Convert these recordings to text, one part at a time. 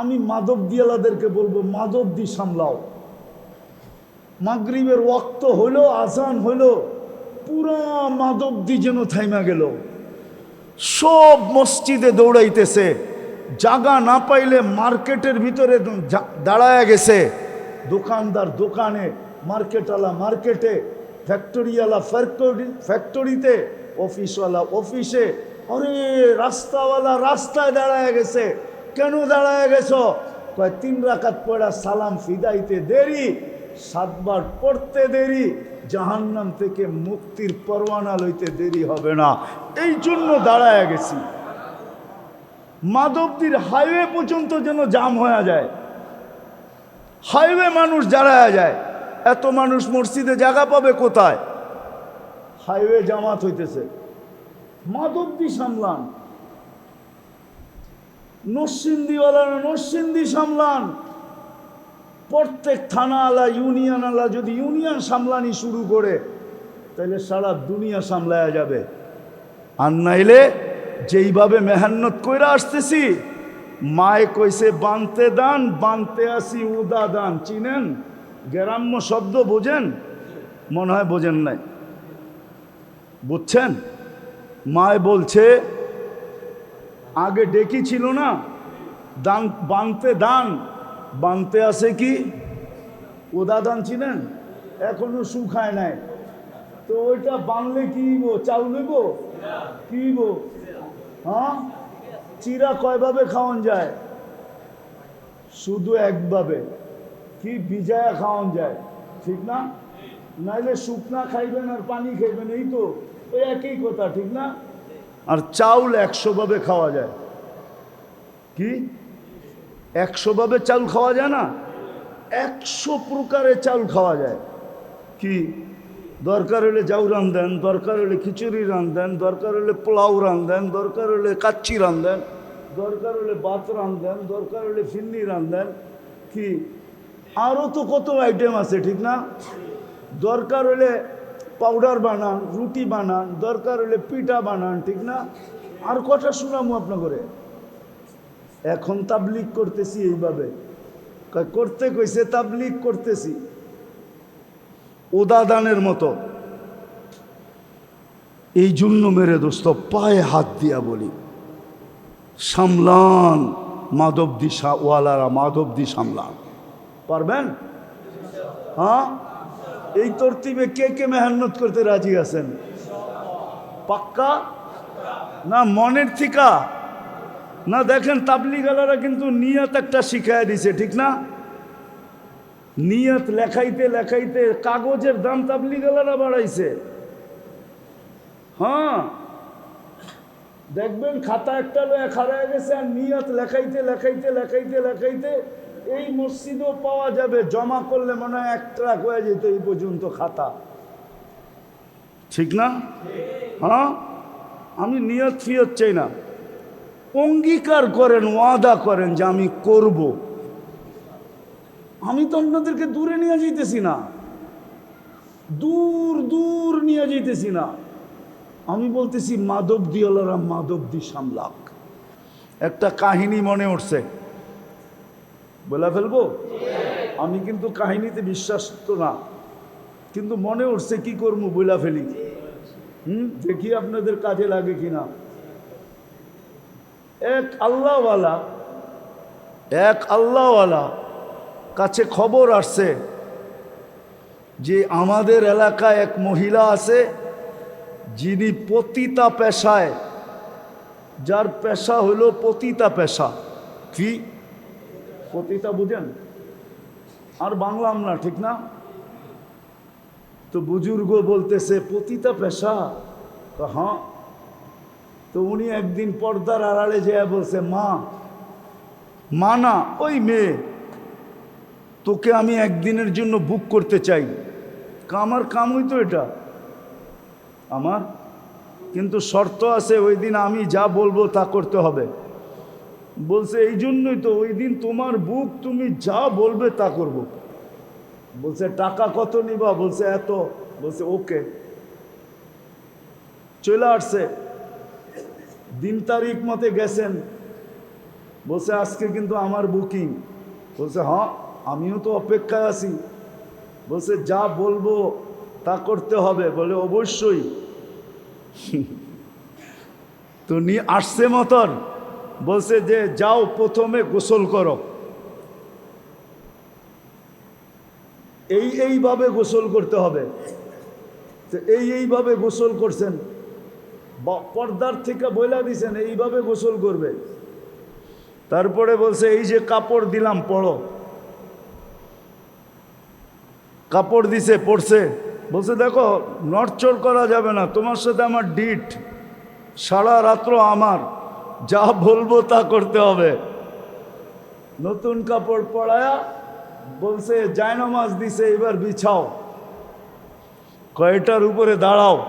আমি মাদক দিয়ালাদেরকে বলব, মাদক দি সামলাও। মাগরিবের ওক্ত হইল আজান হইল, পুরা মাদক দি যেন থাইমা গেল। সব মসজিদে দৌড়াইতেছে, জাগা না পাইলে মার্কেটের ভিতরে দাঁড়ায় গেছে। দোকানদার দোকানে, মার্কেটওয়ালা মার্কেটে, ফ্যাক্টরিওয়ালা ফ্যাক্টরি, ফ্যাক্টরিতে, অফিসওয়ালা অফিসে অরে রাস্তাওয়ালা রাস্তায় দাঁড়ায় গেছে। কেন দাঁড়ায় গেছ? কয়, তিন রাকাত পড়া সালাম ফিদাইতে দেরি, সাতবার পড়তে দেরি, জাহান্নাম থেকে মুক্তির পরোয়ানা লইতে দেরি হবে না। এই জন্য দাঁড়ায় গেছি। মাধবদীর হাইওয়ে পর্যন্ত যেন জাম হয়ে যায়। হাইওয়ে মানুষ দাঁড়ায় যায়। এত মানুষ মসজিদে জায়গা পাবে কোথায়? হাইওয়ে জামাত হইতেছে। মাধবদী সামলান। নরসিন্দিওয়ালা নরসিন্দি সামলান। প্রত্যেক থানা আলা, ইউনিয়ন আলা, যদি ইউনিয়ন সামলানি শুরু করে তাহলে সারা দুনিয়া সামলায়া যাবে। আর নাইলে যেইভাবে মেহান্নত কইরা আসতেছি, মায়ে কইছে, বানতে দান, বানতে আসি, উদা দান। চিনেন? গ্রাম্য শব্দ বোঝেন? মনে হয় বোঝেন নাই। বুঝছেন? মায় বলছে আগে ডেকি ছিল না। দান, বানতে দান। বানতে আছে কি? ওদা দান ছিলেন এখনও শুকায় নাই। তো ওইটা বানলে কি গো চাউল নেব কি গো হ্যাঁ? চিরা কয়ভাবে খাওয়ান যায়? শুধু একভাবে। কি ভিজায়া খাওয়ান যায়? ঠিক না? নাইলে শুকনা খাইবেন আর পানি খাইবেন, এই তো। ওই একই কথা, ঠিক না? আর চাউল একশো ভাবে খাওয়া যায়। কি? একশো ভাবে চাউল খাওয়া যায় না? একশো প্রকারের চাউল খাওয়া যায়। কি? দরকার হলে জাউ রান্ধেন দরকার হলে খিচুড়ি রান্ধেন দরকার হলে পোলাও রান্ধেন দরকার হলে কাচ্চি রান্ধেন দরকার হলে ভাত রান্ধেন দরকার হলে ফিন্নি রান্ধেন কি? আরও তো কত আইটেম আছে, ঠিক না? দরকার হলে পাউডার বানান, রুটি বানান, দরকার হলে পিঠা বানান, ঠিক না? আর কটা শুনামু আপনার করে এখন তাবলিক করতেছি এইভাবে। করতে কইছে তাবলিক করতেছি। উদাদানের মতো। এই জন্য মেরে দোস্ত, পায়ে হাত দিয়া বলি। সামলান মাধবদি ওয়ালারা মাধবদি সামলান। পারবেন? হ্যাঁ? এই তরতিবে কে কে মেহান্নত করতে রাজি আছেন? পাক্কা? না মনের থিকা না দেখেন তাবলিগালারা কিন্তু নিয়ত একটা শিখায় দিছে, ঠিক না? নিয়ত লেখাইতে লেখাইতে কাগজের দাম তাবলিগালারা বাড়াইছে। হ্যাঁ। দেখবেন খাতা একটা লয়ে খাড়ায় গেছে আর নিয়ত লেখাইতে লেখাইতে লেখাইতে লেখাইতে এই মসজিদও পাওয়া যাবে, জমা করলে মনে হয় এক ট্রাক হয়ে যেত এই পর্যন্ত খাতা। ঠিক না? হ্যাঁ? আমি নিয়ত ফিয়ত চাই না। অঙ্গীকার করেন, ওয়াদা করেন যে আমি করব। আমি তো আপনাদেরকে দূরে নিয়ে যেতেছি না। দূর দূর নিয়ে যেতেছি না। আমি বলতেছি মাধব মাধবদি মাধব দি সামলাক। একটা কাহিনী মনে উঠছে। বলে ফেলব? আমি কিন্তু কাহিনীতে বিশ্বাস তো না। কিন্তু মনে উঠছে কি করব বইলা ফেলি। হুম? দেখি আপনাদের কাজে লাগে কিনা। এক আল্লাহওয়ালা এক আল্লাহওয়ালা কাছে খবর আসছে যে আমাদের এলাকায় এক মহিলা আছে, যিনি পতিতা পেশায়, যার পেশা হলো পতিতা পেশা। কি? পতিতা বুঝেন? আর বাংলাম না, ঠিক না? তো বুজুর্গ বলতেছে, পতিতা পেশা? তো হ্যাঁ। তো উনি একদিন পর্দার আড়ালে যেয়ে বলছে, মা মা না, ওই মেয়ে। তোকে আমি একদিনের জন্য বুক করতে চাই। আমার কামই তো এটা। আমার? কিন্তু শর্ত আছে, ওই দিন আমি যা বলব তা করতে হবে। বলছে, এই জন্যই তো ওই দিন তোমার বুক তুমি যা বলবে তা করব। বলছে, টাকা কত নিবা? বলছে, এত। বলছে, ওকে। চলে আসছে। দিন তারিখ মতে গেছেন। বলছে, আজকে কিন্তু আমার বুকিং। বলছে হ্যাঁ আমিও তো অপেক্ষায় আছি। বলছে, যা বলব তা করতে হবে। বলে, অবশ্যই। তো নিয়ে আসছে মতন। বলছে যে, যাও প্রথমে গোসল করো। এই এইভাবে গোসল করতে হবে। তো এই এইভাবে গোসল করছেন। পর্দার থেকে বইলা দিছেন, এইভাবে গোসল করবে। তারপরে বলছে, এই যে কাপড় দিলাম, পড়ো। কাপড় দিছে, পড়ছে। বলছে, দেখো, নড়চড় করা যাবে না, তোমার সাথে আমার ডিট। সারা রাত্র আমার। যা বলব তা করতে হবে। নতুন কাপড় পরায়া বলছে, জায়নামাজ দিছে, এবার বিছাও। কয়টার উপরে দাঁড়াও।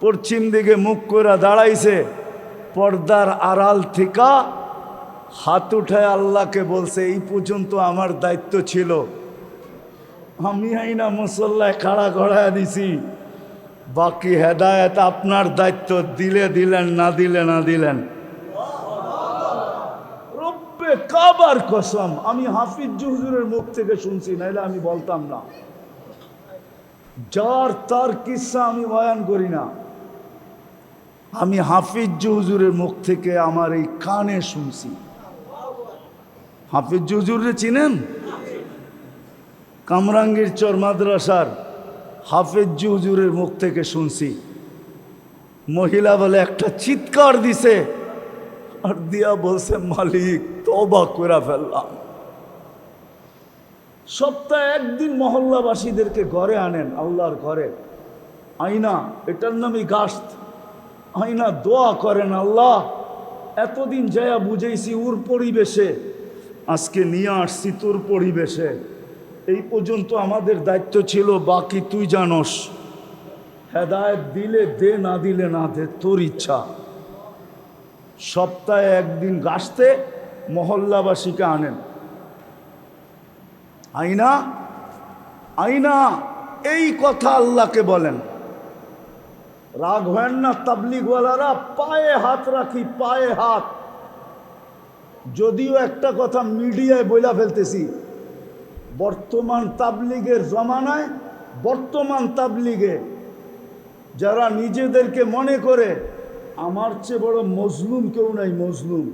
পশ্চিম দিকে মুখ করে দাঁড়াইছে। পর্দার আড়াল থেকে হাত উঠায় আল্লাহকে বলছে, এই পর্যন্ত আমার দায়িত্ব ছিল। আমি আইনা মুসল্লায় খাড়া গড়ায় দিছি। বাকি হেদায়েত আপনার দায়িত্ব, দিলে দিলেন, না দিলে না দিলেন। কাবার কসম, আমি হাফিজ হুজুরের মুখ থেকে শুনছি, নাইলে আমি বলতাম না। যার তার কিসা আমি বয়ান করি না। আমি হাফিজ হুজুরের মুখ থেকে আমার এই কানে শুনছি। হাফিজ হুজুরে চিনেন? কামরাঙ্গীর চর মাদ্রাসার হাফেজ হুজুরের মুখ থেকে শুনছি। মহিলা বলে, একটা চিৎকার দিছে। আর দিয়া বলছে, মালিক তবা করে ফেললাম। সপ্তাহে একদিন মহল্লাবাসীদেরকে ঘরে আনেন, আল্লাহর ঘরে। আইনা এটার নামই গাছ আইনা দোয়া করেন, আল্লাহ, এতদিন যায়া বুঝেছি ওর পরিবেশে, আজকে নিয়ে আসছি তোর পরিবেশে। এই পর্যন্ত আমাদের দায়িত্ব ছিল, বাকি তুই জানস। হেদায়ত দিলে দে, না দিলে না দে, তোর ইচ্ছা। সপ্তাহে একদিন গাছতে মহল্লাবাসীকে আনেন। আইনা আইনা, এই কথা আল্লাহকে বলেন। রাগ হয় না তাবলিগওয়ালারা, পায়ে হাত রাখি, পায়ে হাত। যদিও একটা কথা মিডিয়ায় বইলা ফেলতেছি বর্তমান তাবলিগের জমানায় বর্তমান তাবলিগে যারা নিজেদেরকে মনে করে, আমার চেয়ে বড় মজলুম কেউ নাই, মজলুম।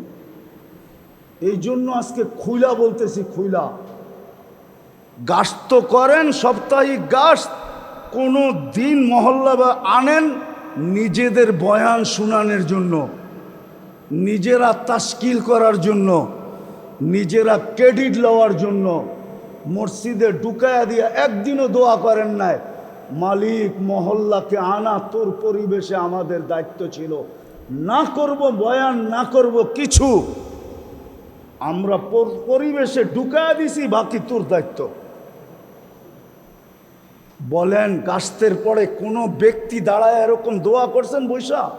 এই জন্য আজকে খুইলা বলতেছি, খুইলা। গাছ তো করেন, সাপ্তাহিক গাছ কোনো দিন মহল্লা বা আনেন নিজেদের বয়ান শুনানোর জন্য, নিজেরা তাস্কিল করার জন্য, নিজেরা ক্রেডিট লওয়ার জন্য। মসজিদে ঢুকায়া দিয়া একদিনও দোয়া করেন নাই। মালিক মহল্লাকে আনা তোর পরিবেশে আমাদের দায়িত্ব ছিল। না করব বয়ান, না করব কিছু। আমরা পরিবেশে ঢুকায়া দিছি, বাকি তোর দায়িত্ব। বলেন, কাস্তের পরে কোনো ব্যক্তি দাঁড়ায় এরকম দোয়া করছেন বৈশা?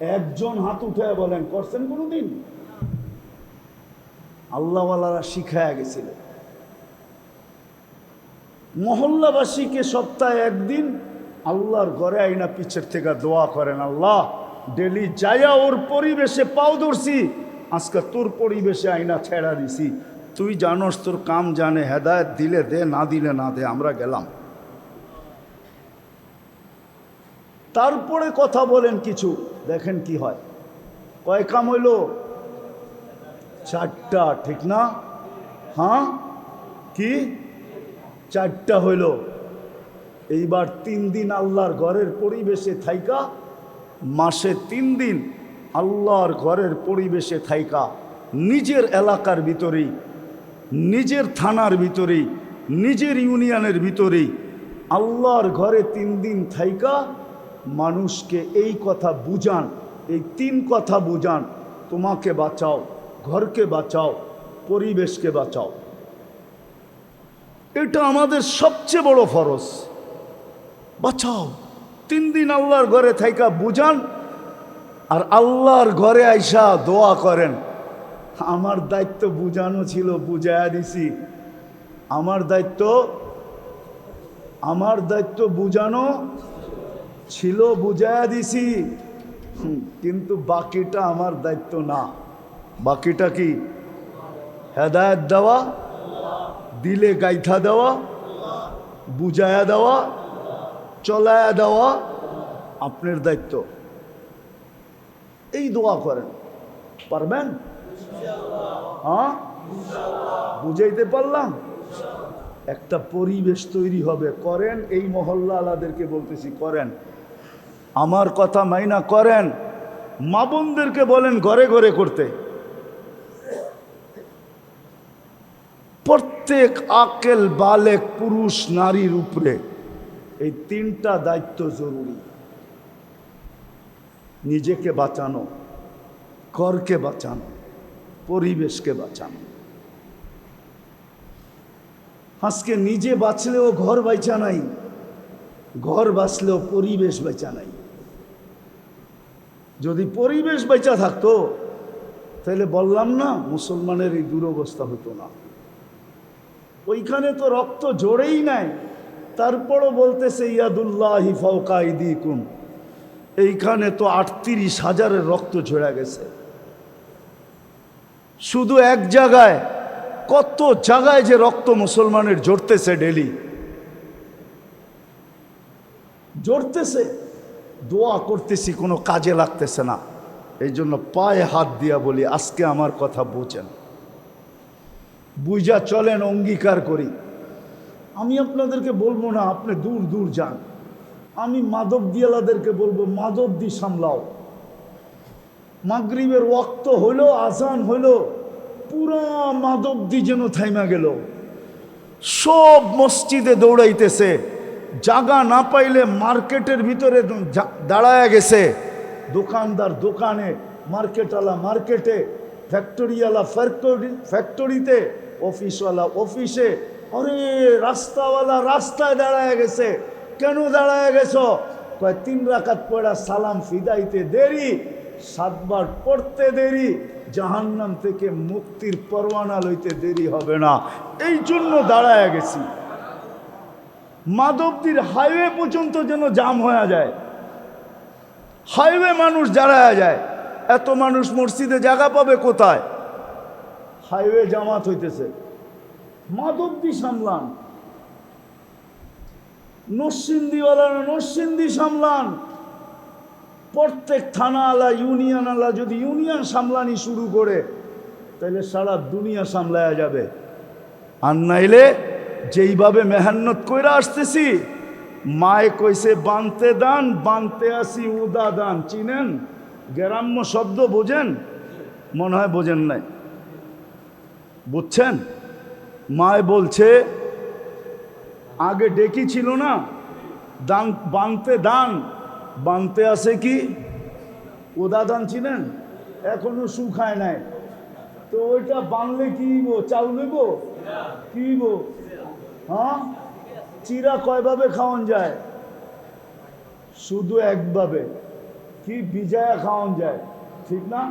একজন হাত উঠে বলেন, করছেন কোনোদিন? আল্লাহওয়ালারা শিখায়া গেছিল মহল্লাবাসীকে সপ্তাহে একদিন আল্লাহর ঘরে আইনা পিছের থেকে দোয়া করেন, আল্লাহ, ডেলি যাইয়া ওর পরিবেশে পাও ধরছি, আজকে তোর পরিবেশে আইনা ছেড়া দিছি। তুই জানোস তোর কাম জানে, হেদায়ত দিলে দে, না দিলে না দে, আমরা গেলাম। তারপরে কথা বলেন কিছু, দেখেন কি হয়। কয় কাম হইল? চারটা, ঠিক না? হ্যাঁ? কি? চারটা হইল। এইবার তিন দিন আল্লাহর ঘরের পরিবেশে থাইকা, মাসে তিন দিন আল্লাহর ঘরের পরিবেশে থাইকা, নিজের এলাকার ভিতরেই, নিজের থানার ভিতরেই, নিজের ইউনিয়নের ভিতরেই আল্লাহর ঘরে তিন দিন থাইকা, মানুষকে এই কথা বুঝান, এই তিন কথা বুঝান, তোমাকে বাঁচাও। ঘরকে বাঁচাও, পরিবেশকে বাঁচাও। এটা আমাদের সবচেয়ে বড় ফরজ। বাঁচাও। তিন দিন আল্লাহর ঘরে থাইকা বুঝান, আর আল্লাহর ঘরে আইসা দোয়া করেন। আমার দায়িত্ব বুঝানো ছিল বুঝাইয়া দিছি। আমার দায়িত্ব আমার দায়িত্ব বুঝানো ছিল বুঝাইয়া দিছি। কিন্তু বাকিটা আমার দায়িত্ব না। বাকিটা কি? হেদায়ত দেওয়া, দিলে গাইথা দেওয়া, বুঝায়া দেওয়া, চলায়া দেওয়া আপনার দায়িত্ব। এই দোয়া করেন। পারবেন? হ্যাঁ? বুঝাইতে পারলাম? একটা পরিবেশ তৈরি হবে। করেন, এই মহল্লা আলাদেরকে বলতেছি, করেন। আমার কথা মাইনা করেন, মা বোনদেরকে বলেন ঘরে ঘরে করতে। প্রত্যেক আকেল বালেক পুরুষ নারীর উপরে এই তিনটা দায়িত্ব জরুরি। নিজেকে বাঁচানো করকে বাঁচানো, পরিবেশকে বাঁচানো। আজকে নিজে বাঁচলেও ঘর বাঁচা নাই, ঘর বাঁচলেও পরিবেশ বেচা নাই। যদি পরিবেশ বেচা থাকতো, তাহলে বললাম না, মুসলমানের এই দুরবস্থা হতো না। ওইখানে তো রক্ত জোরেই নাই। তারপরও বলতেছে, ইয়াদুল্লাহ ফৌকাইদিকুম এইখানে তো আটত্রিশ হাজারের রক্ত ঝরে গেছে। শুধু এক জায়গায়, কত জায়গায় যে রক্ত মুসলমানের জড়তেছে ডেলি জড়তেছে দোয়া করতেছি, কোনো কাজে লাগতেছে না। এই জন্য পায়ে হাত দিয়া বলি, আজকে আমার কথা বুঝেন। বুঝা চলেন, অঙ্গীকার করি। আমি আপনাদেরকে বলব না, আপনি দূর দূর যান। আমি মাদক দিয়ালাদেরকে বলব মাদক দি সামলাও। মাগরিবের ওয়াক্ত হইল, আজান হইল, পুরা মাদক দি যেন থাইমা গেল। সব মসজিদে দৌড়াইতেছে। জাগা না পাইলে মার্কেটের ভিতরে দাঁড়ায় গেছে। দোকানদার দোকানে, মার্কেটওয়ালা মার্কেটে ফ্যাক্টরিওয়ালা ফ্যাক্টরি ফ্যাক্টরিতে অফিসওয়ালা অফিসে অরে রাস্তাওয়ালা রাস্তায় দাঁড়ায় গেছে। কেন দাঁড়ায় গেছো? কয়, তিন রাখাত পড়া সালাম ফিদাইতে দেরি, সাতবার পড়তে দেরি, জাহান্নাম থেকে মুক্তির পরোয়ানা লইতে দেরি হবে না। এই জন্য দাঁড়ায় গেছি। মাধবদীর হাইওয়ে পর্যন্ত যেন জাম হয়ে যায়। হাইওয়ে মানুষ দাঁড়ায় যায়। এত মানুষ মসজিদে জায়গা পাবে কোথায়? হাইওয়ে জামাত হইতেছে। মাধবদী সামলান। নরসিন্দিওয়ালা নরসিন্দি সামলান। প্রত্যেক থানা আলা, ইউনিয়ন আলা, যদি ইউনিয়ন সামলানি শুরু করে তাহলে সারা দুনিয়া সামলায়া যাবে। আর নাইলে যেইভাবে মেহান্নত কইরা আসতেছি, মায় কইছে, বানতে দান, বানতে আসি, উদা দান। চিনেন? গ্রাম্য শব্দ বোঝেন? মনে হয় বোঝেন নাই। বুঝছেন? মায় বলছে, আগে ডেকি ছিল না, দান, বানতে দান। বানতে আছে কি? ওদা দান চিনেন? এখনও শুকায় নাই। তো ওইটা বানলে কি গো চাল নেব কি গো হ্যাঁ? চিরা কয়ভাবে খাওয়ান যায়? শুধু একভাবে। কি ভিজায়া খাওয়ান যায়, ঠিক না?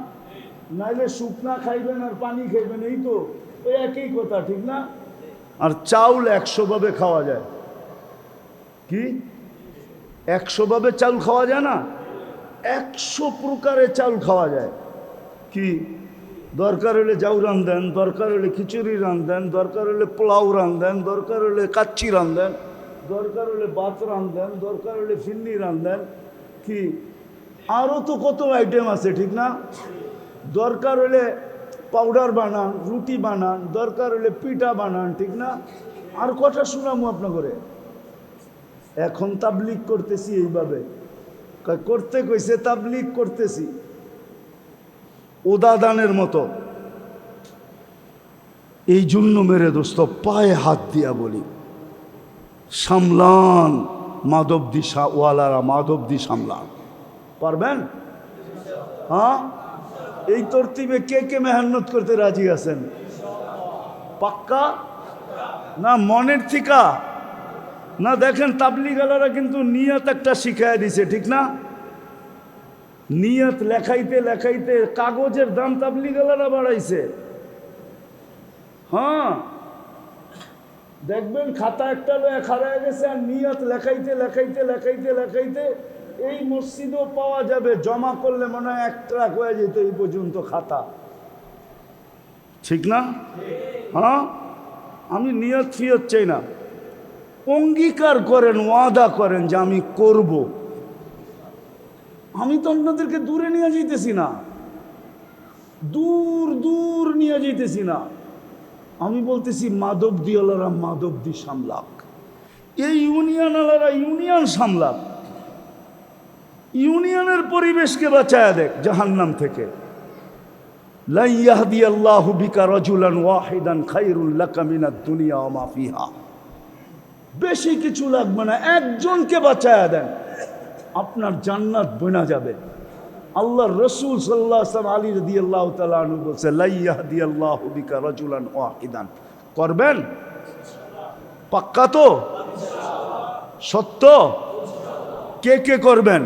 নাইলে শুকনা খাইবেন আর পানি খাইবেন, এই তো ওই একই কথা, ঠিক না? আর চাউল একশো ভাবে খাওয়া যায়। কি? একশো ভাবে চাউল খাওয়া যায় না? একশো প্রকারের চাউল খাওয়া যায়। কি? দরকার হলে জাউ রান্ধেন দরকার হলে খিচুড়ি রান্ধেন দরকার হলে পোলাও রান্ধেন দরকার হলে কাচ্চি রান্ধেন দরকার হলে ভাত রান্ধেন দরকার হলে ফিন্নি রান্ধেন কি? আরও তো কত আইটেম আছে, ঠিক না? দরকার হলে পাউডার বানান, রুটি বানান, দরকার হলে পিঠা বানান, ঠিক না? আর কটা শুনামু আপনার করে এখন তাবলিক করতেছি এইভাবে। করতে কইছে তাবলিক করতেছি। উদাদানের মতো। এই জন্য মেরে দোস্ত, পায়ে হাত দিয়া বলি। সামলান মাধবদি ওয়ালারা, মাধবদি সামলান। পারবেন? হ্যাঁ? এই তরতিবে কে কে মেহান্নত করতে রাজি আছেন? পাক্কা? না মনের থিকা? না দেখেন তাবলিগালারা কিন্তু নিয়ত একটা শিখায় দিছে, ঠিক না? নিয়ত লেখাইতে লেখাইতে কাগজের দাম তাবলিগালারা বাড়াইছে। হ্যাঁ? দেখবেন খাতা একটা খাড়ায় গেছে আর নিয়ত লেখাইতে লেখাইতে লেখাইতে লেখাইতে এই মসজিদও পাওয়া যাবে, জমা করলে মনে হয় এক ট্রাক হয়ে যেত এই পর্যন্ত খাতা। ঠিক না? হ্যাঁ? আমি নিয়ত ফিয়ত চাই না। অঙ্গীকার করেন, ওয়াদা করেন যে আমি করব। আমি তো অন্যদেরকে দূরে নিয়ে যেতেছি না। দূর দূর নিয়ে যেতেছি না। আমি বলতেছি মাধব দিওয়ালারা মাধব দি সামলাক। এই ইউনিয়ন আলারা ইউনিয়ন সামলাক। ইউনিয়নের পরিবেশকে বাঁচায় দেখ জাহান্নাম থেকে। আল্লাহু দুনিয়া বেশি কিছু লাগবে না, একজনকে বাঁচায়া দেন। আপনার জান্নাত বনা যাবে। আল্লাহ রসুল বলছে আল্লাহ ওয়াহিদান। করবেন? পাক্কা তো? সত্য? কে কে করবেন?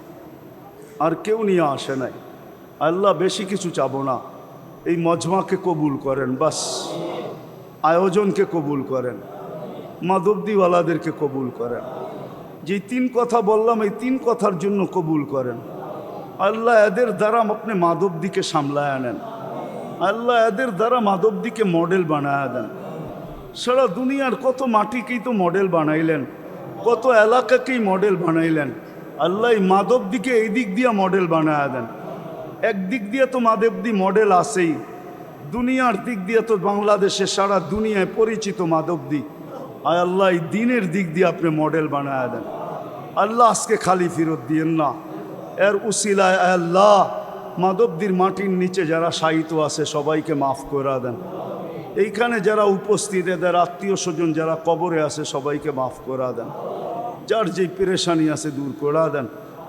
আর কেউ নিয়ে আসে নাই। আল্লাহ বেশি কিছু চাবো না। এই মজমাকে কবুল করেন, বাস। আয়োজনকে কবুল করেন। মাদবদিওয়ালাদেরকে কবুল করেন। যে তিন কথা বললাম, এই তিন কথার জন্য কবুল করেন। আল্লাহ এদের দ্বারা আপনি মাদবদিকে সামলায় আনেন আল্লাহ এদের দ্বারা মাদবদিকে মডেল বানায় দেন। সারা দুনিয়ার কত মাটিকেই তো মডেল বানাইলেন, কত এলাকাকেই মডেল বানাইলেন। আল্লাহ এই মাধবদিকে এই দিক দিয়ে মডেল বানায় দেন। একদিক দিয়ে তো মাধবদি মডেল আসেই দুনিয়ার দিক দিয়ে তো বাংলাদেশে সারা দুনিয়ায় পরিচিত মাধবদি আর আল্লাহ দিনের দিক দিয়ে আপনি মডেল বানায় দেন। আল্লাহ আজকে খালি ফেরত দিয়েন না। এর উসিলায় আল্লাহ মাধবদির মাটির নিচে যারা সাহিত্য আছে সবাইকে মাফ করে দেন। এইখানে যারা উপস্থিত, এদের আত্মীয় স্বজন যারা কবরে আছে সবাইকে মাফ করে দেন। যার যেই পেরেশানি আছে দূর করা দেন,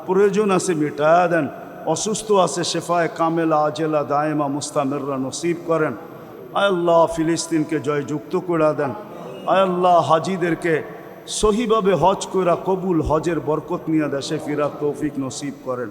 প্রয়োজন আছে মেটায়া দেন, অসুস্থ আছে শেফায় কামেলা, আজেলা, দায়েমা, মুস্তামেররা নসিব করেন। আল্লাহ, ফিলিস্তিনকে জয়যুক্ত করে দেন। আল্লাহ, হাজিদেরকে সহিভাবে হজ করা কবুল হজের বরকত নিয়ে দেশে ফিরা তৌফিক নসিব করেন।